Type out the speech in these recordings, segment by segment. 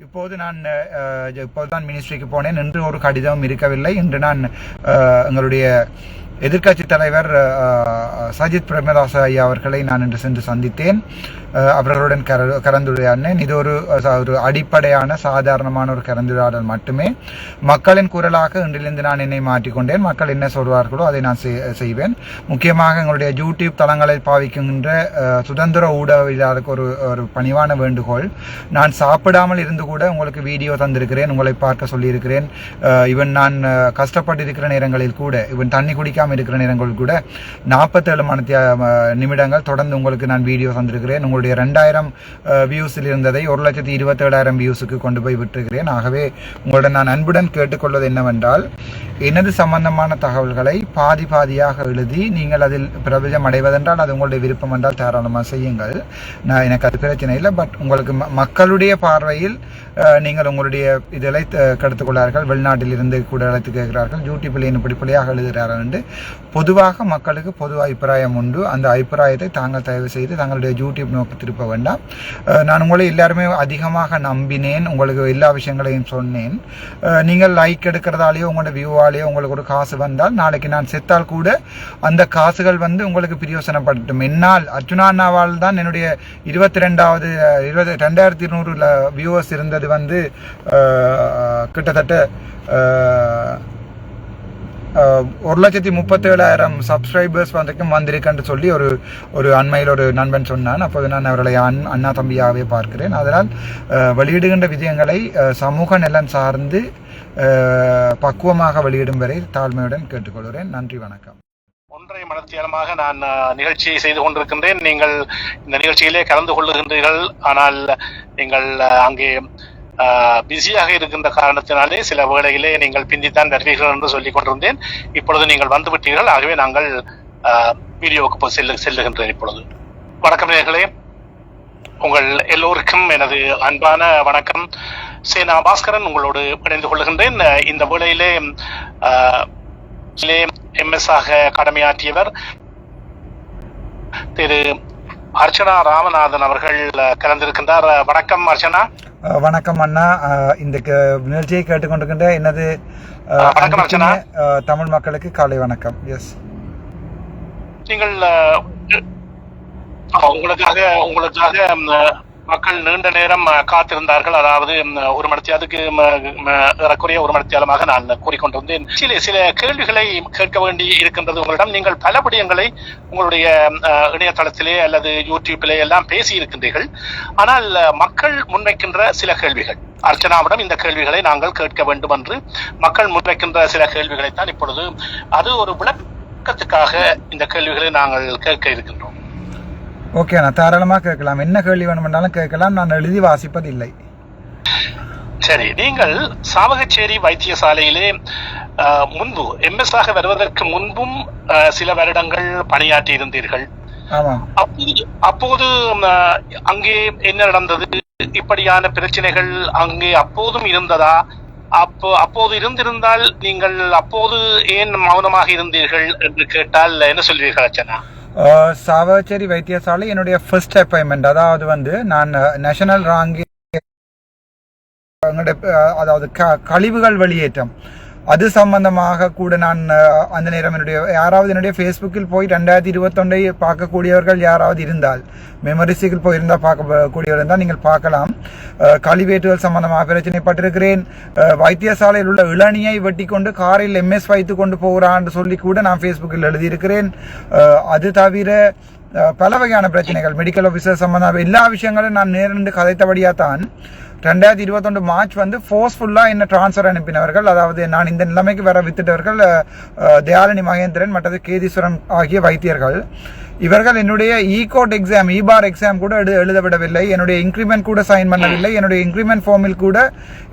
இப்போது நான் இப்போது தான் மினிஸ்ட்ரிக்கு போனேன். இன்று ஒரு கடிதம் இருக்கவில்லை. இன்று நான் எங்களுடைய எதிர்க்கட்சி தலைவர் சஜித் பிரேமதாச ஐயா அவர்களை நான் இன்று சென்று சந்தித்தேன். அவர்களுடன் கர கலந்துரையாடினேன். இது ஒரு ஒரு அடிப்படையான சாதாரணமான ஒரு கலந்துரையாடல் மட்டுமே. மக்களின் குரலாக இன்றிலிருந்து நான் என்னை மாற்றிக்கொண்டேன். மக்கள் என்ன சொல்வார்களோ அதை நான் செய்- செய்வேன். முக்கியமாக எங்களுடைய யூடியூப் தளங்களை பாவிக்கின்ற சுதந்திர ஊடகவியலாளருக்கு ஒரு ஒரு பணிவான வேண்டுகோள். நான் சாப்பிடாமல் இருந்து கூட உங்களுக்கு வீடியோ தந்திருக்கிறேன் உங்களை பார்க்க சொல்லியிருக்கிறேன். இவன் நான் கஷ்டப்பட்டு இருக்கிற நேரங்களில் கூட இவன் தண்ணி குடிக்காமல் இருக்கிற நேரங்களில் கூட நாற்பத்தேழு மணி நிமிடங்கள் தொடர்ந்து உங்களுக்கு நான் வீடியோ தந்திருக்கிறேன். உங்களுடைய ரெண்டாயிரம் வியூஸில் இருந்ததை ஒரு லட்சத்தி இருபத்தேழாயிரம் வியூஸுக்கு கொண்டு போய் விட்டுருக்கிறேன். ஆகவே உங்களுடன் நான் அன்புடன் கேட்டுக்கொள்வது என்னவென்றால் எனது சம்பந்தமான தகவல்களை பாதி பாதியாக எழுதி நீங்கள் அதில் பிரபஞ்சம் அடைவதென்றால் அது உங்களுடைய விருப்பம் என்றால் தாராளமாக செய்யுங்கள். நான் எனக்கு அது பிரச்சனை இல்லை பட் உங்களுக்கு ம- மக்களுடைய பார்வையில் நீங்கள் உங்களுடைய இதழை கடத்துக் கொள்ளார்கள் வெளிநாட்டில் இருந்து கூட அழைத்து கேட்கிறார்கள். யூடியூப்பில் பிள்ளையின் படிப்படியாக எழுதுகிறார்கள் என்று. பொதுவாக மக்களுக்கு பொது அபிப்பிராயம் உண்டு. அந்த அபிப்பிராயத்தை தாங்கள் தயவு செய்து தங்களுடைய யூடியூப் நோக்கி திருப்ப வேண்டாம். நான் உங்களை எல்லாருமே அதிகமாக நம்பினேன். உங்களுக்கு எல்லா விஷயங்களையும் சொன்னேன். நீங்கள் லைக் எடுக்கிறதாலேயோ உங்களோட வியூவாலேயோ உங்களுக்கு ஒரு காசு வந்தால் நாளைக்கு நான் செத்தால் கூட அந்த காசுகள் வந்து உங்களுக்கு பிரயோசனப்படட்டும் என்னால் அர்ஜுனா அண்ணாவால் தான் என்னுடைய இருபத்தி ரெண்டாவது இருபது ரெண்டாயிரத்தி இருநூறுல வியூவர்ஸ் இருந்தது வந்து கிட்டத்தட்ட ஒரு லட்சத்தி முப்பத்தேழாயிரம் சப்ஸ்கிரைபர்ஸ் வரைக்கும் வந்திருக்கேன்னு சொல்லி ஒரு ஒரு அண்மையில் ஒரு நண்பன் சொன்னான். அப்போது நான் அவர்களை அண் அண்ணா தம்பியாகவே பார்க்கிறேன். அதனால் வெளியிடுகின்ற விஜயங்களை சமூக நலன் சார்ந்து பக்குவமாக வெளியிடும் வரை தாழ்மையுடன் கேட்டுக்கொள்கிறேன். நன்றி வணக்கம். ஒன்றை மனத்தியாலமாக நான் நிகழ்ச்சியை செய்து கொண்டிருக்கின்றேன். நீங்கள் இந்த நிகழ்ச்சியிலே கலந்து கொள்ளுகின்றீர்கள். ஆனால் நீங்கள் அங்கே பிஸியாக இருக்கின்ற காரணத்தினாலே சில வேளையிலே நீங்கள் பிந்தித்தான் வருவீர்கள் என்று சொல்லிக் கொண்டிருந்தேன். இப்பொழுது நீங்கள் வந்து விட்டீர்கள். ஆகவே நாங்கள் வீடியோவுக்கு செல்லு செல்லுகின்றேன் இப்பொழுது. வணக்கம் நேர்களே. உங்கள் எல்லோருக்கும் எனது அன்பான வணக்கம். சேனா பாஸ்கரன் உங்களோடு இணைந்து கொள்கின்றேன் இந்த வேளையிலே எம்எஸ் ஆக கடமையாற்றியவர் திரு அர்ச்சனா ராமநாதன் அவர்கள் கலந்திருக்கின்றார். வணக்கம் அர்ச்சனா. வணக்கம் அண்ணா. இந்த நிகழ்ச்சியை கேட்டுக்கொண்டிருக்கின்ற எனது வணக்கம் அர்ச்சனா. தமிழ் மக்களுக்கு காலை வணக்கம். எஸ் நீங்கள் உங்களுக்காக உங்களுக்காக மக்கள் நீண்ட நேரம் காத்திருந்தார்கள். அதாவது ஒரு மணித்தியாதுக்கு ஏறக்குறைய ஒரு மணித்தியாலமாக நான் கூறிக்கொண்டிருந்தேன். சில சில கேள்விகளை கேட்க வேண்டி இருக்கின்றது உங்களிடம். நீங்கள் பல விடயங்களை உங்களுடைய இணையதளத்திலே அல்லது யூடியூப்பிலே எல்லாம் பேசி இருக்கின்றீர்கள். ஆனால் மக்கள் முன்வைக்கின்ற சில கேள்விகள் அர்ச்சனாவிடம் இந்த கேள்விகளை நாங்கள் கேட்க வேண்டும் என்று மக்கள் முன்வைக்கின்ற சில கேள்விகளைத்தான் இப்பொழுது அது ஒரு விளக்கத்துக்காக இந்த கேள்விகளை நாங்கள் கேட்க இருக்கின்றோம். ஓகே அண்ணா தாராளமாக கேட்கலாம். என்ன கேள்வி வேணுமென்றாலும் கேட்கலாம். நான் எழுதி வாசிப்பது இல்லை சரி நீங்கள் சாவகச்சேரி வைத்தியசாலையிலே முன்பு எம்எஸ் ஆக வருவதற்கு முன்பும் சில வருடங்கள் பணியாற்றி இருந்தீர்கள். அப்போது அங்கே என்ன நடந்தது? இப்படியான பிரச்சனைகள் அங்கே அப்போதும் இருந்ததா? அப்போ அப்போது இருந்திருந்தால் நீங்கள் அப்போது ஏன் மௌனமாக இருந்தீர்கள் என்று கேட்டால் என்ன சொல்வீர்கள் அர்ச்சனா? அஹ், சாவச்சேரி வைத்தியசாலை என்னுடைய ஃபர்ஸ்ட் அப்பாயின்மெண்ட் அதாவது வந்து நான் நேஷனல் ராங்கி அதாவது க- கழிவுகள் வெளியேற்றம். அது சம்பந்தமாக கூட நான் அந்த நேரம் என்னுடைய யாராவது என்னுடைய ஃபேஸ்புக்கில் போய் ரெண்டாயிரத்தி இருபத்தொன்றை பார்க்கக்கூடியவர்கள் யாராவது இருந்தால் மெமரிஸுக்கு போயிருந்தால் பார்க்கக்கூடியவர் இருந்தால் நீங்கள் பார்க்கலாம். கழிவேட்டுகள் சம்பந்தமாக பிரச்சனைப்பட்டிருக்கிறேன். வைத்தியசாலையில் உள்ள இளநியை வெட்டி கொண்டு காரில் எம்எஸ் வைத்து கொண்டு போகிறான்னு சொல்லி கூட நான் ஃபேஸ்புக்கில் எழுதியிருக்கிறேன். அது தவிர பல வகையான பிரச்சனைகள் மெடிக்கல் ஆஃபீஸர் சம்பந்தமாக எல்லா விஷயங்களும் நான் நேரிட்டு கதைத்தபடியாக தான் ரெண்டாயிரத்தி இருபத்தொன்று மார்ச் வந்து ஃபோர்ஸ்ஃபுல்லாக என்ன ட்ரான்ஸ்ஃபர் அனுப்பினவர்கள் அதாவது நான் இந்த நிலைமைக்கு வர வித்துட்டவர்கள் தயாலினி மகேந்திரன் மற்றது கேதீஸ்வரன் ஆகிய வைத்தியர்கள். இவர்கள் என்னுடைய ஈகோட் எக்ஸாம் இபார் எக்ஸாம் கூட எழு எழுத விடவில்லை. என்னுடைய இன்க்ரிமெண்ட் கூட சைன் பண்ணவில்லை. என்னுடைய இன்க்ரிமெண்ட் ஃபார்மில் கூட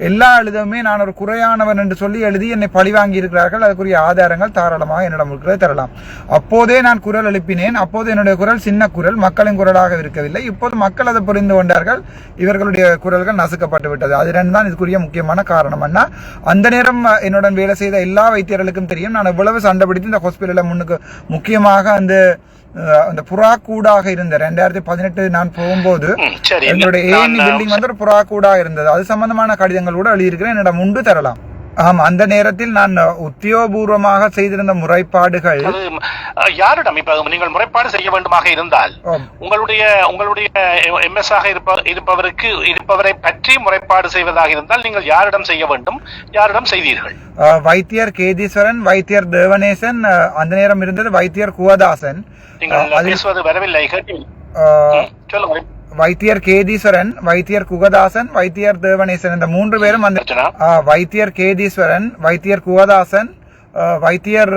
எல்லா எழுதவுமே நான் ஒரு குறையானவன் என்று சொல்லி எழுதி என்னை பழிவாங்கி இருக்கிறார்கள். அதுக்குரிய ஆதாரங்கள் தாராளமாக என்னிடம் இருக்கிறது தரலாம். அப்போதே நான் குரல் எழுப்பினேன். அப்போது என்னுடைய குரல் சின்ன குரல் மக்களின் குரலாக இருக்கவில்லை. இப்போது மக்கள் அதை புரிந்து கொண்டார்கள். இவர்களுடைய குரல்கள் நசுக்கப்பட்டு விட்டது. அது ரெண்டு தான் இதுக்குரிய முக்கியமான காரணம். அண்ணா அந்த நேரம் என்னுடன் வேலை செய்த எல்லா வைத்தியர்களுக்கும் தெரியும். நான் எவ்வளவு சண்டை பிடித்து இந்த ஹாஸ்பிட்டலில் முன்னுக்கு முக்கியமாக அந்த அந்த புறா கூடாக இருந்த ரெண்டாயிரத்தி பதினெட்டு நான் போகும்போது எங்களுடைய ஏஎன்இ பில்டிங் வந்து ஒரு புறா கூடாக இருந்தது. அது சம்பந்தமான கடிதங்கள் கூட எழுதியிருக்கிறேன். என்னிடம் உண்டு தரலாம். ஆமா அந்த நேரத்தில் நான் உத்தியோகபூர்வமாக செய்திருந்த முறைப்பாடுகள் யாரிடம் இப்ப நீங்கள் முறைப்பாடு செய்ய வேண்டுமாக இருந்தால். உங்களுடைய உங்களுடைய எம்எஸ் ஆக இருப்ப இருப்பவருக்கு இருப்பவரை பற்றி முறைப்பாடு செய்வதாக இருந்தால் நீங்கள் யாரிடம் செய்ய வேண்டும் யாரிடம் செய்தீர்கள்? வைத்தியர் கேதீஸ்வரன் வைத்தியர் தேவநேசன் அஹ், அந்த நேரம் இருந்தது வைத்தியர் குவதாசன். நீங்கள் பேசுவது வரவில்லை கேட்டீர்கள் அஹ், ம், சொல்லுங்க வைத்தியர் கேதீஸ்வரன் வைத்தியர் குகதாசன் வைத்தியர் தேவநேசன் இந்த மூன்று பேரும் ஆ, வைத்தியர் கேதீஸ்வரன் வைத்தியர் குவதாசன் ஆ, வைத்தியர்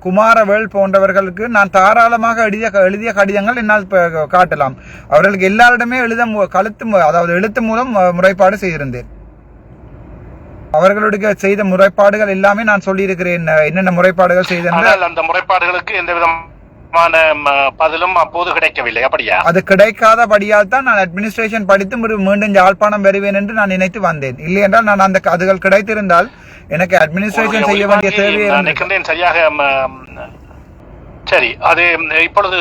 குமாரவேல் போன்றவர்களுக்கு நான் தாராளமாக எழுதிய எழுதிய கடிதங்கள் என்னால் காட்டலாம். அவர்களுக்கு எல்லாரிடமே எழுத கழுத்து அதாவது எழுத்து மூலம் முறைப்பாடு செய்திருந்தேன். அவர்களுடைய செய்த முறைப்பாடுகள் எல்லாமே நான் சொல்லியிருக்கிறேன். என்னென்ன முறைப்பாடுகள் செய்தேன் அந்த முறைப்பாடுகளுக்கு எந்த விதமான ம, பதிலும் அப்போது கிடைக்கவில்லை. அப்படியா? அது கிடைக்காதபடியால் தான் நான் அட்மினிஸ்ட்ரேஷன் படித்து மீண்டும் யாழ்ப்பாணம் வருவேன் என்று நான் நினைத்து வந்தேன். இல்லை என்றால் நான் அந்த அதுகள் கிடைத்திருந்தால் எனக்கு அட்மினிஸ்ட்ரேஷன் செய்ய வேண்டிய தேவையே. நினைக்கின்றேன் சரியாக சரி அது இப்பொழுது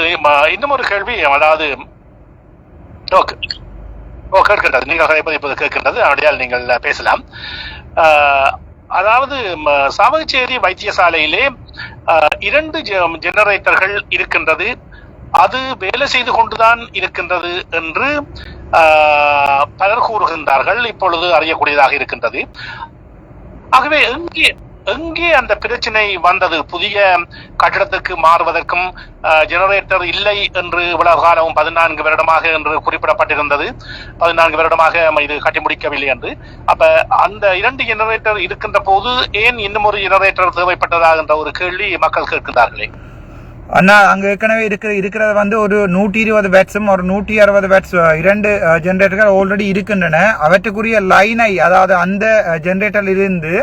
இன்னும் ஒரு கேள்வி அதாவது ஓகே ஓ கேட்கின்றது. நீங்கள் கதைப்பது இப்போது கேட்கின்றது. அப்படியால் நீங்கள் பேசலாம். அதாவது சாவகச்சேரி வைத்தியசாலையிலே இரண்டு ஜெ- ஜெனரேட்டர்கள் இருக்கின்றது. அது வேலை செய்து கொண்டுதான் இருக்கின்றது என்று ஆஹ், பலர் கூறுகின்றார்கள். இப்பொழுது அறியக்கூடியதாக இருக்கின்றது. ஆகவே எங்கே எங்கே அந்த பிரச்சனை வந்தது? புதிய கட்டிடத்துக்கு மாறுவதற்கும் ஜெனரேட்டர் இல்லை என்று இவ்வளவு காலம் பதினான்கு வருடமாக என்று குறிப்பிடப்பட்டிருந்தது. பதினான்கு வருடமாக இது கட்டி முடிக்கவில்லை என்று. அப்ப அந்த இரண்டு ஜெனரேட்டர் இருக்கின்ற போது ஏன் இன்னும் ஒரு ஜெனரேட்டர் தேவைப்பட்டதா என்ற ஒரு கேள்வி மக்கள் கேட்கின்றார்களே. அண்ணா அங்க ஏற்கனவே இருக்கிற இருக்கிறது வந்து ஒரு நூற்றி இருபது பேட்ஸும் ஒரு நூற்றி அறுபது பேட்ஸ் இரண்டு ஜென்ரேட்டர்கள் ஆல்ரெடி இருக்கின்றன. அவற்றுக்குரிய லைனை அதாவது அந்த ஜென்ரேட்டரில் இருந்து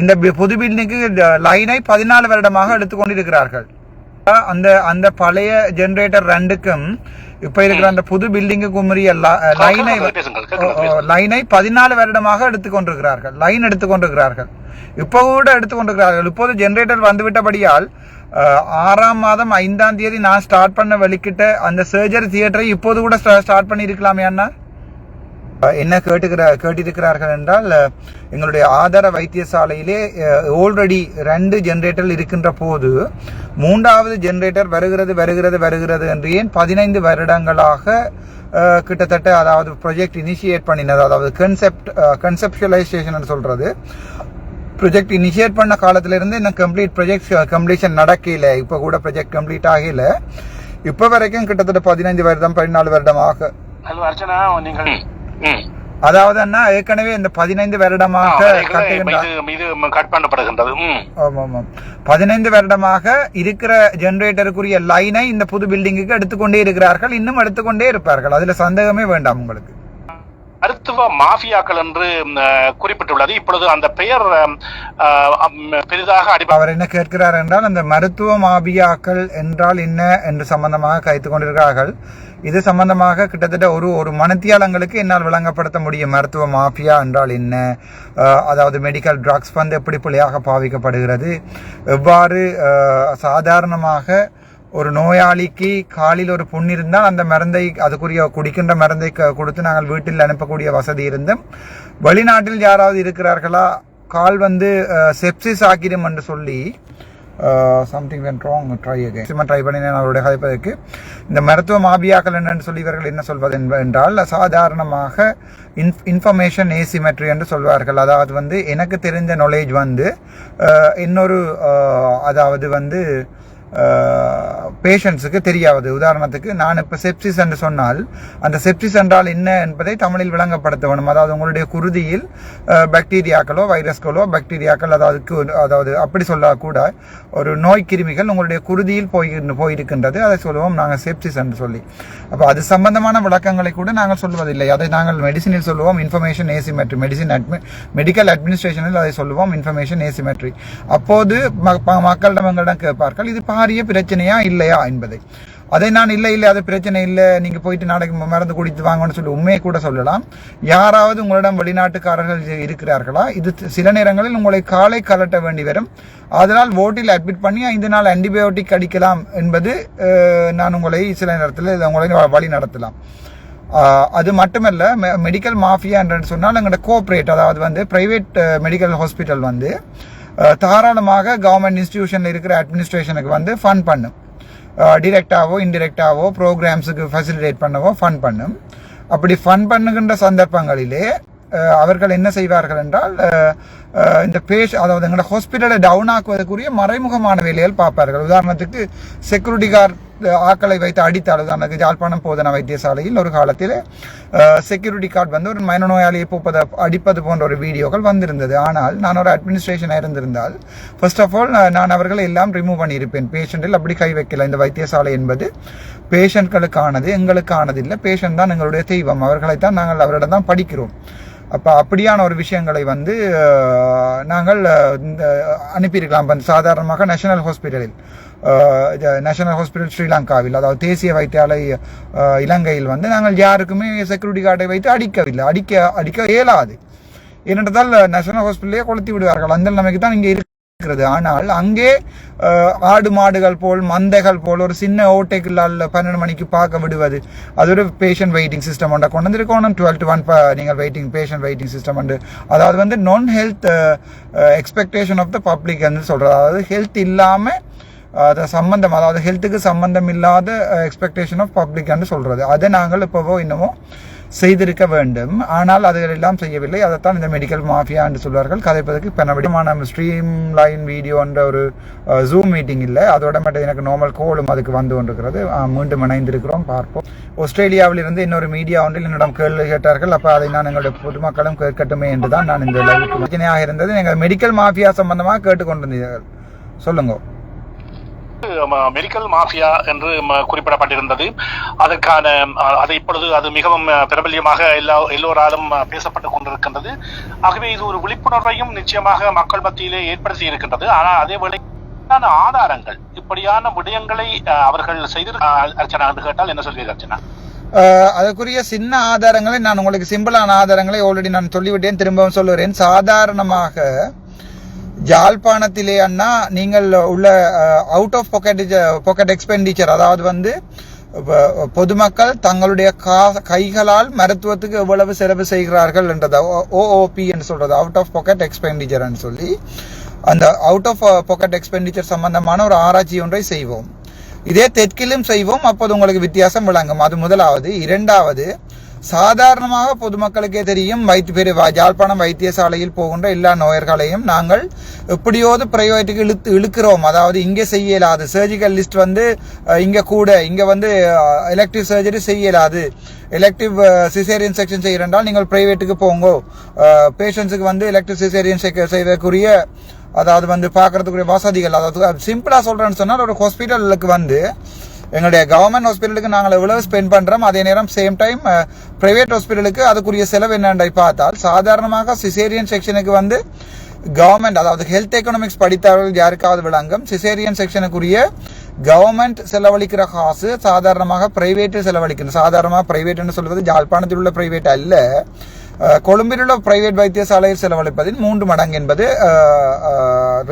இந்த புது பில்டிங்கு லைனை பதினாலு வருடமாக எடுத்துக்கொண்டிருக்கிறார்கள். அந்த அந்த பழைய ஜெனரேட்டர் ரெண்டுக்கும் இப்ப இருக்கிற அந்த புது பில்டிங்குக்கும் உரிய லைனை லைனை பதினாலு வருடமாக எடுத்துக்கொண்டிருக்கிறார்கள். லைன் எடுத்துக்கொண்டிருக்கிறார்கள். இப்போ கூட எடுத்துக்கொண்டிருக்கிறார்கள். இப்போது ஜெனரேட்டர் வந்துவிட்டபடியால் ஆறாம் மாதம் ஐந்தாம் தேதி நான் ஸ்டார்ட் பண்ண வெளிக்கிட்ட அந்த சர்ஜரி தியேட்டரை இப்போது கூட ஸ்டார்ட் பண்ணி இருக்கலாமே அண்ணா? என்ன கேட்டுக்கிற கேட்டிருக்கிறார்கள் என்றால் எங்களுடைய ஆதார வைத்தியசாலையிலே ஆல்ரெடி ரெண்டு ஜெனரேட்டர் இருக்கின்ற போது மூன்றாவது ஜெனரேட்டர் வருகிறது வருகிறது வருகிறது என்று ஏன் பதினைந்து வருடங்களாக கிட்டத்தட்ட அதாவது ப்ரொஜெக்ட் இனிஷியேட் பண்ணினது அதாவது கன்செப்ட் கன்செப்டுவலைசேஷன் சொல்றது. ப்ரொஜெக்ட் இனிஷியேட் பண்ண காலத்துல இருந்து இன்னும் கம்ப்ளீட் ப்ரொஜெக்ட் கம்ப்ளீஷன் நடக்கல இப்போ கூட ப்ரொஜெக்ட் கம்ப்ளீட் ஆகல இப்போ வரைக்கும் கிட்டத்தட்ட பதினைந்து வருடம் பதினாலு வருடமாக. ஹலோ அர்ச்சனா நீங்கள். அதாவது அண்ணா ஏற்கனவே இந்த பதினைந்து வருடமாக பதினைந்து வருடமாக இருக்கிற ஜெனரேட்டருக்குரிய லைனை இந்த புது பில்டிங்குக்கு எடுத்துக்கொண்டே இருக்கிறார்கள். இன்னும் எடுத்துக்கொண்டே இருப்பார்கள். அதுல சந்தேகமே வேண்டாம் உங்களுக்கு. மருத்துவ மாஃபியாக்கள் என்று குறிப்பிட்டுள்ளது. இப்பொழுது அந்த பெயர் பெரிதாக அடிப அவர் என்ன கேட்கிறார் என்றால் அந்த மருத்துவ மாபியாக்கள் என்றால் என்ன என்று சம்பந்தமாக கைத்து கொண்டிருக்கிறார்கள். இது சம்பந்தமாக கிட்டத்தட்ட ஒரு ஒரு மனத்தியாளங்களுக்கு என்னால் விளங்கப்படுத்த முடியும். மருத்துவ மாஃபியா என்றால் என்ன? அதாவது மெடிக்கல் ட்ரக்ஸ் வந்து எப்படி பிள்ளையாக பாவிக்கப்படுகிறது? எவ்வாறு சாதாரணமாக ஒரு நோயாளிக்கு காலில் ஒரு புண் இருந்தால் அந்த மருந்தை அதுக்குரிய குடிக்கின்ற மருந்தை கொடுத்து நாங்கள் வீட்டில் அனுப்பக்கூடிய வசதி இருந்தும் வெளிநாட்டில் யாராவது இருக்கிறார்களா? கால் வந்து செப்சிஸ் ஆக்கிடும் என்று சொல்லி something went wrong try again try பண்ணினேன் அவருடைய கதைப்பதற்கு இந்த மருத்துவ மாபியாக்கள் என்னன்னு சொல்லி இவர்கள் என்ன சொல்வது என்றால் சாதாரணமாக இன்ஃப் இன்ஃபர்மேஷன் ஏசிமெட்ரி என்று சொல்வார்கள். அதாவது வந்து எனக்கு தெரிந்த நாலேஜ் வந்து uh, இன்னொரு uh, அதாவது வந்து பேஷண்ட்ஸுக்கு தெரியாது உதாரணத்துக்கு நான் இப்போ செப்சிஸ் என்று சொன்னால் அந்த செப்சிஸ் என்றால் என்ன என்பதை தமிழில் விளங்கப்படுத்த வேணும் அதாவது உங்களுடைய குருதியில் பாக்டீரியாக்களோ வைரஸ்களோ பாக்டீரியாக்கள் அதாவது அதாவது அப்படி சொல்லக்கூட ஒரு நோய் கிருமிகள் உங்களுடைய குருதியில் போய் போயிருக்கின்றது. அதை சொல்லுவோம் நாங்கள் செப்சிஸ் என்று சொல்லி. அப்போ அது சம்பந்தமான விளக்கங்களை கூட நாங்கள் சொல்வதில்லை. அதை நாங்கள் மெடிசினில் சொல்லுவோம் இன்ஃபர்மேஷன் ஏசிமெட்ரி மெடிசின் அட்மி மெடிக்கல் அட்மினிஸ்ட்ரேஷனில் அதை சொல்லுவோம் இன்ஃபர்மேஷன் ஏசிமெட்ரி அப்போது ம- மக்களிடம் எங்களிடம் கேட்பார்கள் இது பாரிய பிரச்சனையா இல்லையா என்பதை. அதை நான் இல்லை இல்லை அது பிரச்சனை இல்லை நீங்கள் போயிட்டு நாளைக்கு மருந்து குடித்து வாங்கன்னு சொல்லி உண்மையை கூட சொல்லலாம். யாராவது உங்களிடம் வெளிநாட்டுக்காரர்கள் இருக்கிறார்களா? இது சில நேரங்களில் உங்களை காலை கலட்ட வேண்டி வரும். அதனால் ஓட்டில் அட்மிட் பண்ணி ஐந்து நாள் ஆன்டிபயோட்டிக் அடிக்கலாம் என்பது நான் உங்களை சில நேரத்தில் இதை உங்களை வழி நடத்தலாம். அது மட்டுமல்ல மெடிக்கல் மாஃபியா என்று சொன்னால் எங்களோட கோஆப்ரேட் அதாவது வந்து பிரைவேட் மெடிக்கல் ஹாஸ்பிட்டல் வந்து தாராளமாக கவர்மெண்ட் இன்ஸ்டிடியூஷனில் இருக்கிற அட்மினிஸ்ட்ரேஷனுக்கு வந்து ஃபண்ட் பண்ணும். டிரெக்டாகவோ இன்டிரெக்டாவோ ப்ரோக்ராம்ஸுக்கு ஃபெசிலிட்டேட் பண்ணவோ ஃபண்ட் பண்ணும். அப்படி ஃபண்ட் பண்ணுகின்ற சந்தர்ப்பங்களிலே அவர்கள் என்ன செய்வார்கள் என்றால் இந்த பேஷ் அதாவது எங்களோட ஹாஸ்பிட்டலை டவுன் ஆக்குவதற்குரிய மறைமுகமான வேலைகள் பார்ப்பார்கள். உதாரணத்துக்கு செக்யூரிட்டி கார்டு ஆக்களை வைத்து அடித்தால் உதாரணத்துக்கு யாழ்ப்பாணம் போதனா வைத்தியசாலையில் ஒரு காலத்தில் செக்யூரிட்டி கார்டு வந்து ஒரு மனநோயாளியை போப்பதை அடிப்பது போன்ற ஒரு வீடியோக்கள் வந்திருந்தது. ஆனால் நான் ஒரு அட்மினிஸ்ட்ரேஷனாக இருந்திருந்தால் ஃபர்ஸ்ட் ஆஃப் ஆல் நான் அவர்களை எல்லாம் ரிமூவ் பண்ணியிருப்பேன். பேஷண்டில் அப்படி கை வைக்கல. இந்த வைத்தியசாலை என்பது பேஷண்ட்களுக்கானது எங்களுக்கானது இல்லை பேஷண்ட் தான் எங்களுடைய தெய்வம். அவர்களைத்தான் நாங்கள் அவரிடம் தான் படிக்கிறோம். அப்போ அப்படியான ஒரு விஷயங்களை வந்து நாங்கள் இந்த அனுப்பியிருக்கலாம். சாதாரணமாக நேஷனல் ஹாஸ்பிட்டலில் நேஷனல் ஹாஸ்பிட்டல் ஸ்ரீலங்காவில் அதாவது தேசிய வைத்தியாலய இலங்கையில் வந்து நாங்கள் யாருக்குமே செக்யூரிட்டி கார்டை வைத்து அடிக்கவில்லை. அடிக்க அடிக்க இயலாது. ஏனென்றால் நேஷனல் ஹாஸ்பிட்டலே கொளுத்தி விடுவார்கள். அந்த நிலைமைக்கு தான் இங்கே இருக்கிறது. ஆனால் அங்கே ஆடு மாடுகள் போல் மந்தைகள் போல் ஒரு சின்ன ஓட்டைக்குள்ளால் பன்னெண்டு மணிக்கு பார்க்க விடுவது. அது ஒரு பேஷண்ட் வெயிட்டிங் சிஸ்டம் ஒன்றை கொண்டு வந்திருக்கணும் டுவெல் டு ஒன் நீங்கள் வெயிட்டிங் பேஷண்ட் வெயிட்டிங் சிஸ்டம் உண்டு அதாவது வந்து நான் health expectation of the public சொல்கிறது அதாவது ஹெல்த் இல்லாமல் சம்பந்தம் அதாவது ஹெல்த்துக்கு சம்பந்தம் இல்லாத எக்ஸ்பெக்டேஷன் ஆஃப் பப்ளிக் சொல்கிறது அதை நாங்கள் இப்போவோ இன்னமோ செய்திருக்க வேண்டும். ஆனால் அதுகளெல்லாம் செய்யவில்லை. அதைத்தான் இந்த மெடிக்கல் மாஃபியா என்று சொல்வார்கள். கதைப்பதற்கு இப்போ விடமான ஸ்ட்ரீம் லைன் வீடியோன்ற ஒரு ஜூம் மீட்டிங் இல்லை. அதோட மட்டும் எனக்கு நார்மல் கோலும் அதுக்கு வந்து கொண்டிருக்கிறது. மீண்டும் இணைந்திருக்கிறோம். பார்ப்போம். ஆஸ்திரேலியாவிலிருந்து இன்னொரு மீடியா ஒன்றில் என்னிடம் கேள்வி கேட்டார்கள். அப்போ அதை நான் எங்களுடைய பொதுமக்களும் கேட்கட்டுமே என்று தான் நான் இந்த பிரச்சனையாக இருந்தது. எங்கள் மெடிக்கல் மாஃபியா சம்பந்தமாக கேட்டுக்கொண்டிருந்தீர்கள். சொல்லுங்க. மெடிக்கல் மாஃபியா என்று குறிப்பிடப்பட்டிருந்தது. அதற்கான அது இப்பொழுது அது மிகவும் பிரபல்யமாக எல்லா எல்லோராலும் பேசப்பட்டு பேசப்பட்டுக் கொண்டிருக்கின்றது. ஆகவே இது ஒரு விழிப்புணர்வையும் நிச்சயமாக மக்கள் மத்தியிலே ஏற்படுத்தி இருக்கின்றது ஆனால் அதே வேளை ஆதாரங்கள் இப்படியான விடயங்களை அவர்கள் செய்து அர்ச்சனா என்று கேட்டால் என்ன சொல்வீர்கள் அர்ச்சனா? அதற்குரிய சின்ன ஆதாரங்களை நான் உங்களுக்கு சிம்பிளான ஆதாரங்களை ஆல்ரெடி நான் சொல்லிவிட்டேன். திரும்பவும் சொல்லுகிறேன். சாதாரணமாக ஜாழ்ப்பாணத்திலே அண்ணா நீங்கள் உள்ள out of pocket pocket expenditure அதாவது வந்து பொதுமக்கள் தங்களுடைய கா கைகளால் மருத்துவத்துக்கு எவ்வளவு செலவு செய்கிறார்கள் என்றதை ஓஓபி என்று சொல்றது அவுட் ஆஃப் பாக்கெட் எக்ஸ்பெண்டிச்சர்னு சொல்லி அந்த அவுட் ஆஃப் பாக்கெட் எக்ஸ்பெண்டிச்சர் சம்பந்தமான ஒரு ஆராய்ச்சி ஒன்றை செய்வோம். இதே தெற்கிலும் செய்வோம் அப்போது உங்களுக்கு வித்தியாசம் விளங்கும். அது முதலாவது. இரண்டாவது சாதாரணமாக பொதுமக்களுக்கே தெரியும் வைத்து பெரிய வா- யாழ்ப்பாணம் வைத்தியசாலையில் போகின்ற எல்லா நோயர்களையும் நாங்கள் எப்படியோது பிரைவேட்டுக்கு இழுத்து இழுக்கிறோம். அதாவது இங்கே செய்ய இயலாது. சர்ஜிக்கல் லிஸ்ட் வந்து இங்கே கூட இங்கே வந்து எலக்டிவ் சர்ஜரி செய்ய இயலாது. எலக்டிவ் சிசேரியன் செக்ஷன் செய்கிறென்றால் நீங்கள் பிரைவேட்டுக்கு போங்கோ. பேஷண்ட்ஸுக்கு வந்து எலக்டிவ் சிசேரியன் செய்வதற்குரிய அதாவது வந்து பார்க்கறதுக்குரிய வசதிகள் அதாவது சிம்பிளாக சொல்கிறேன்னு சொன்னால் ஒரு ஹாஸ்பிட்டலுக்கு வந்து எங்களுடைய கவர்மெண்ட் ஹாஸ்பிட்டலுக்கு நாங்கள் எவ்வளவு ஸ்பெண்ட் பண்றோம் அதே நேரம் சேம் டைம் பிரைவேட் ஹாஸ்பிட்டலுக்கு அதுக்குரிய செலவு என்னென்றை பார்த்தால் சாதாரணமாக சிசேரியன் செக்ஷனுக்கு வந்து கவர்மெண்ட் அதாவது ஹெல்த் எக்கனாமிக்ஸ் படித்தவர்கள் யாருக்காவது விளங்கும் சிசேரியன் செக்ஷனுக்குரிய கவர்மெண்ட் செலவழிக்கிற காசு சாதாரணமாக பிரைவேட்டு செலவழிக்கணும். சாதாரணமாக பிரைவேட்னு சொல்வது ஜாழ்ப்பாணத்தில் உள்ள பிரைவேட் அல்ல. கொழும்பில் உள்ள பிரைவேட் வைத்தியசாலையில் செலவழிப்பதில் மூன்று மடங்கு என்பது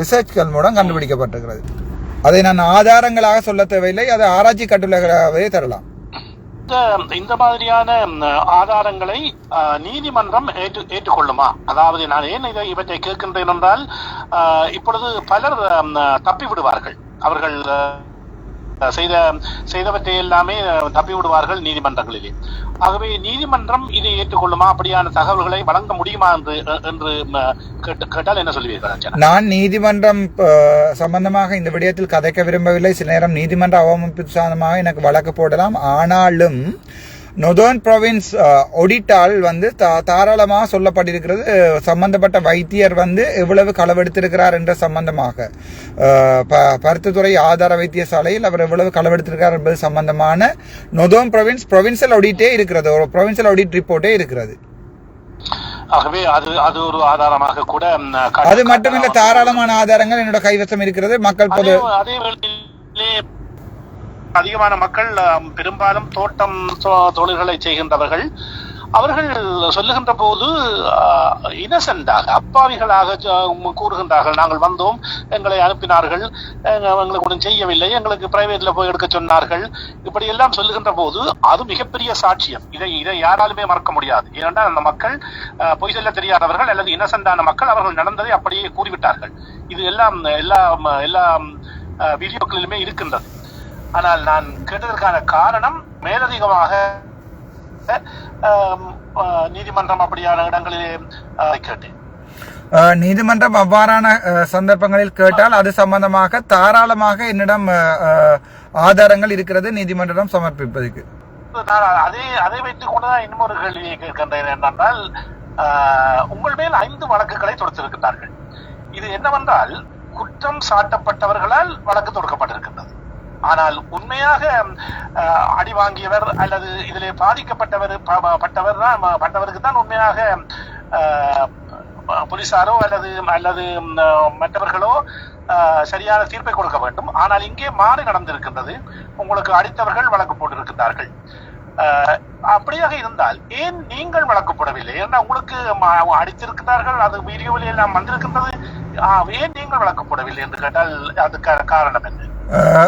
ரிசர்ச்கள் மூலம் கண்டுபிடிக்கப்பட்டிருக்கிறது. அதை நான் ஆதாரங்களாக சொல்ல தேவையில்லை அதை ஆராய்ச்சி கட்டுரைகளாகவே தரலாம். இந்த மாதிரியான ஆதாரங்களை நீதிமன்றம் ஏற்று ஏற்றுக்கொள்ளுமா? அதாவது நான் ஏன் இதை இவற்றை கேட்கின்றேன் என்றால் இப்பொழுது பலர் தப்பி விடுவார்கள் அவர்கள் செய்த செய்தவற்றை எல்லாமே தப்பிவிடுவார்கள் தப்பி விடுவார்கள் நீதிமன்றங்களிலே. ஆகவே நீதிமன்றம் இதை ஏற்றுக்கொள்ளுமா? அப்படியான தகவல்களை வழங்க முடியுமா என்று என்று கேட்டால் என்ன சொல்லுவீர்கள் நான் நீதிமன்றம் சம்பந்தமாக இந்த விடயத்தில் கதைக்க விரும்பவில்லை. சில நேரம் நீதிமன்ற அவமதிப்பு சம்பந்தமாக எனக்கு வழக்கு போடலாம். ஆனாலும் நொதர்ன் ப்ரொவின்ஸ் ஒடிட்டால் வந்து தா- தாராளமாக சொல்லப்பட்டிருக்கிறது சம்பந்தப்பட்ட வைத்தியர் வந்து எவ்வளவு களவெடுத்திருக்கிறார் என்ற சம்பந்தமாக. ப- பருத்தித்துறை ஆதார வைத்தியசாலையில் அவர் எவ்வளவு களவெடுத்திருக்கிறார் என்பது சம்பந்தமான நொதர்ன் ப்ரொவின்ஸ் ப்ரொவின்சியல் ஆடிட்டே இருக்கிறது ஒரு ப்ரொவின்சியல் ஆடிட் ரிப்போர்ட்டே இருக்கிறது. ஆகவே அது அது ஒரு ஆதாரமாக கூட அது மட்டுமில்ல தாராளமான ஆதாரங்கள் என்னோட கைவசம் இருக்கிறது மக்கள் பொது அதே அதிகமான மக்கள் பெரும்பாலும் தோட்டம் தொழில்களை செய்கின்றவர்கள். அவர்கள் சொல்லுகின்ற போது இனசென்டாக அப்பாவிகளாக கூறுகின்றார்கள். நாங்கள் வந்தோம் எங்களை அனுப்பினார்கள். எங்களுக்கு ஒன்றும் செய்யவில்லை. எங்களுக்கு பிரைவேட்ல போய் எடுக்க சொன்னார்கள். இப்படி எல்லாம் சொல்லுகின்ற போது அது மிகப்பெரிய சாட்சியம். இதை இதை யாராலுமே மறக்க முடியாது. ஏனென்றால் அந்த மக்கள் பொய் சொல்ல தெரியாதவர்கள் அல்லது இனசென்டான மக்கள் அவர்கள் நடந்ததை அப்படியே கூறிவிட்டார்கள். இது எல்லாம் எல்லா எல்லா வீடியோக்களிலுமே இருக்கின்றது. ஆனால் நான் கேட்டதற்கான காரணம் மேலதிகமாக நீதிமன்றம் அப்படியான இடங்களிலே கேட்டேன். நீதிமன்றம் அவ்வாறான சந்தர்ப்பங்களில் கேட்டால் அது சம்பந்தமாக தாராளமாக என்னிடம் ஆதாரங்கள் இருக்கிறது நீதிமன்றம் சமர்ப்பிப்பதற்கு. அதை அதை வைத்துக் கொண்டுதான் இன்னும் ஒரு கேள்வியை கேட்கின்றேன் என்னென்றால் உங்கள் மேல் ஐந்து வழக்குகளை தொடுத்திருக்கிறார்கள் இது என்னவென்றால் குற்றம் சாட்டப்பட்டவர்களால் வழக்கு தொடுக்கப்பட்டிருக்கின்றது. ஆனால் உண்மையாக அடி வாங்கியவர் அல்லது இதிலே பாதிக்கப்பட்டவர் ப- பட்டவர் தான் பட்டவருக்கு தான் உண்மையாக போலீசாரோ அல்லது அல்லது மற்றவர்களோ சரியான தீர்ப்பை கொடுக்க வேண்டும். ஆனால் இங்கே மாறு நடந்திருக்கின்றது. உங்களுக்கு அடித்தவர்கள் வழக்கு போட்டிருக்கிறார்கள் அப்படியாக இருந்தால் ஏன் நீங்கள் வழக்கு போடவில்லை? ஏன்னா உங்களுக்கு அடித்திருக்கிறார்கள் அது வீடியோவில் எல்லாம் வந்திருக்கின்றது. ஏன் நீங்கள் வழக்கு போடவில்லை என்று கேட்டால் அதுக்கான காரணம் என்ன?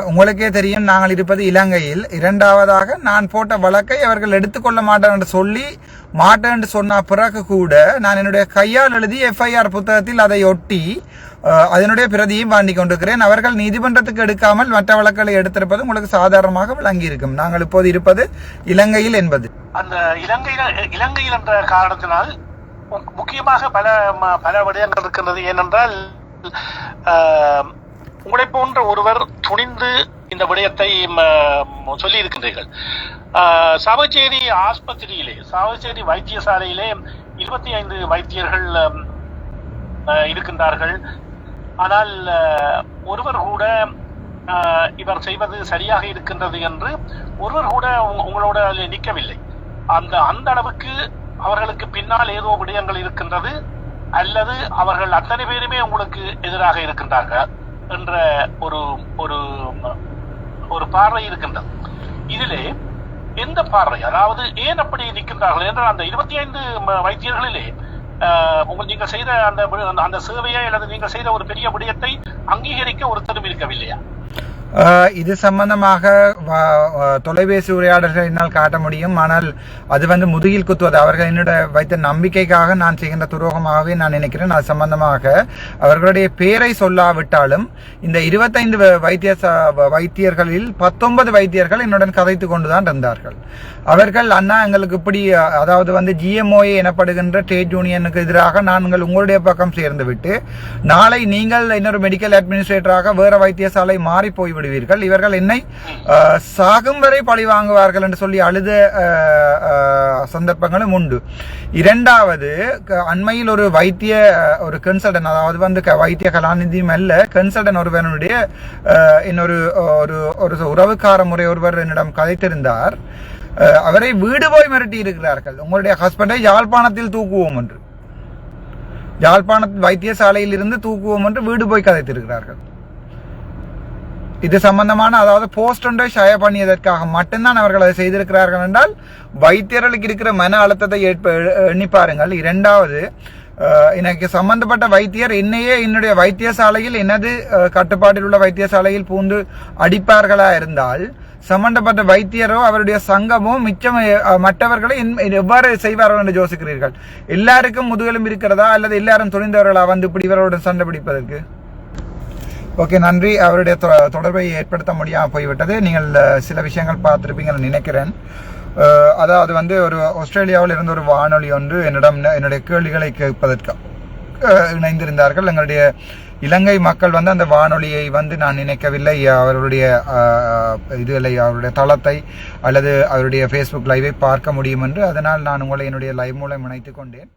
உங்களுக்கே தெரியும் நாங்கள் இருப்பது இலங்கையில். இரண்டாவதாக நான் போட்ட வழக்கை அவர்கள் எடுத்துக்கொள்ள மாட்டேன் என்று சொல்லி மாட்டேன் என்று சொன்ன பிறகு கூட நான் என்னுடைய கையால் எழுதி எஃப்ஐஆர் புத்தகத்தில் அதை ஒட்டி அதனுடைய பிரதியும் வாங்கி கொண்டிருக்கிறேன். அவர்கள் நீதிமன்றத்துக்கு எடுக்காமல் மற்ற வழக்குகளை எடுத்திருப்பது உங்களுக்கு சாதாரணமாக விளங்கி இருக்கும் நாங்கள் இப்போது இருப்பது இலங்கையில் என்பது. அந்த இலங்கையில இலங்கையில் என்ற காரணத்தினால் முக்கியமாக பல பல விடயங்கள் இருக்கின்றது. ஏனென்றால் உங்களை போன்ற ஒருவர் துணிந்து இந்த விடயத்தை சொல்லி இருக்கின்றீர்கள் சாவச்சேரி ஆஸ்பத்திரியிலே சாவச்சேரி வைத்தியசாலையிலே இருபத்தி ஐந்து வைத்தியர்கள் இருக்கின்றார்கள். ஆனால் ஒருவர் கூட இவர் செய்வது சரியாக இருக்கின்றது என்று ஒருவர் கூட உங்களோட நிற்கவில்லை. அந்த அந்த அளவுக்கு அவர்களுக்கு பின்னால் ஏதோ விடயங்கள் இருக்கின்றது அல்லது அவர்கள் அத்தனை பேருமே உங்களுக்கு எதிராக இருக்கின்றார்கள். என்ற ஒரு ஒரு ஒரு பார்வை இருக்கின்றது. இதிலே எந்த பார்வை? அதாவது ஏன் அப்படி நிற்கின்றார்கள் என்றால் அந்த இருபத்தி ஐந்து வைத்தியர்களிலே ஆஹ், உங்கள் நீங்கள் செய்த அந்த அந்த- அந்த சேவையை அல்லது நீங்கள் செய்த ஒரு பெரிய விடயத்தை அங்கீகரிக்க ஒருத்தரும் இருக்கவில்லையா? இது சம்பந்தமாக வ- தொலைபேசி உரையாடல்கள் என்னால் காட்ட முடியும். ஆனால் அது வந்து முதுகில் குத்துவது. அவர்கள் என்னோட வைத்த நம்பிக்கைக்காக நான் செய்கின்ற துரோகமாகவே நான் நினைக்கிறேன். அது சம்பந்தமாக அவர்களுடைய பேரை சொல்லாவிட்டாலும் இந்த இருபத்தைந்து வ- வைத்திய வைத்தியர்களில் பத்தொன்பது வைத்தியர்கள் என்னுடன் கதைத்து கொண்டுதான் இருந்தார்கள். அவர்கள் அண்ணா எங்களுக்கு இப்படி அதாவது வந்து ஜிஎம்ஓஏ எனப்படுகின்ற ட்ரேட் யூனியனுக்கு எதிராக நாங்கள் உங்களுடைய பக்கம் சேர்ந்து விட்டு நாளை நீங்கள் இன்னொரு மெடிக்கல் அட்மினிஸ்ட்ரேட்டராக வேற வைத்தியசாலை மாறி போய் விடுவீர்கள். இவர்கள் என்னை சாகும் வரை பழி வாங்குவார்கள் என்று சொல்லி அழுத சந்தர்ப்பங்களும் உண்டு. இரண்டாவது க- அண்மையில் ஒரு வைத்திய ஒரு கன்சல்டன் அதாவது வந்து க- வைத்திய கலாநிதியும் அல்ல கன்சல்டன் ஒருவனுடைய இன்னொரு ஒரு ஒரு உறவுக்கார முறை ஒருவர் என்னிடம் கதைத்திருந்தார். அவரை வீடு போய் மிரட்டி இருக்கிறார்கள். உங்களுடைய ஹஸ்பண்டை யாழ்ப்பாணத்தில் தூக்குவோம் என்று. யாழ்ப்பாண வைத்தியசாலையில் இருந்து தூக்குவோம் என்று வீடு போய் கதைத்திருக்கிறார்கள். இது சம்பந்தமான அதாவது போஸ்ட் ஒன்றை ஷய பண்ணியதற்காக மட்டும்தான் அவர்கள் அதை செய்திருக்கிறார்கள் என்றால் வைத்தியர்களுக்கு இருக்கிற மன அழுத்தத்தை ஏற்ப எண்ணி பாருங்கள். இரண்டாவது எனக்கு சம்பந்தப்பட்ட வைத்தியர் என்னையே என்னுடைய வைத்தியசாலையில் எனது கட்டுப்பாட்டில் உள்ள வைத்தியசாலையில் பூந்து அடிப்பார்களா இருந்தால் சம்பந்தப்பட்ட வைத்தியரோ அவருடைய சங்கமோ மிச்சம் மற்றவர்களை எவ்வாறு செய்வார்கள் என்று யோசிக்கிறீர்கள்? எல்லாருக்கும் முதுகெலும் இருக்கிறதா? அல்லது எல்லாரும் துணிந்தவர்களா? வந்து இப்படி இவர்களுடன் சண்டை பிடிப்பதற்கு? ஓகே நன்றி. அவருடைய தொ- தொடர்பை ஏற்படுத்த முடியாமல் போய்விட்டது. நீங்கள் சில விஷயங்கள் பார்த்துருப்பீங்கன்னு நினைக்கிறேன். அதாவது வந்து ஒரு ஆஸ்திரேலியாவில் இருந்த ஒரு வானொலி ஒன்று என்னிடம் என்னுடைய கேள்விகளை கேட்பதற்கு இணைந்திருந்தார்கள். எங்களுடைய இலங்கை மக்கள் வந்து அந்த வானொலியை வந்து நான் நினைக்கவில்லை. அவருடைய இதுகளை அவருடைய தளத்தை அல்லது அவருடைய ஃபேஸ்புக் லைவை பார்க்க முடியும் என்று. அதனால் நான் உங்களை என்னுடைய லைவ் மூலம் இணைத்து கொண்டேன்.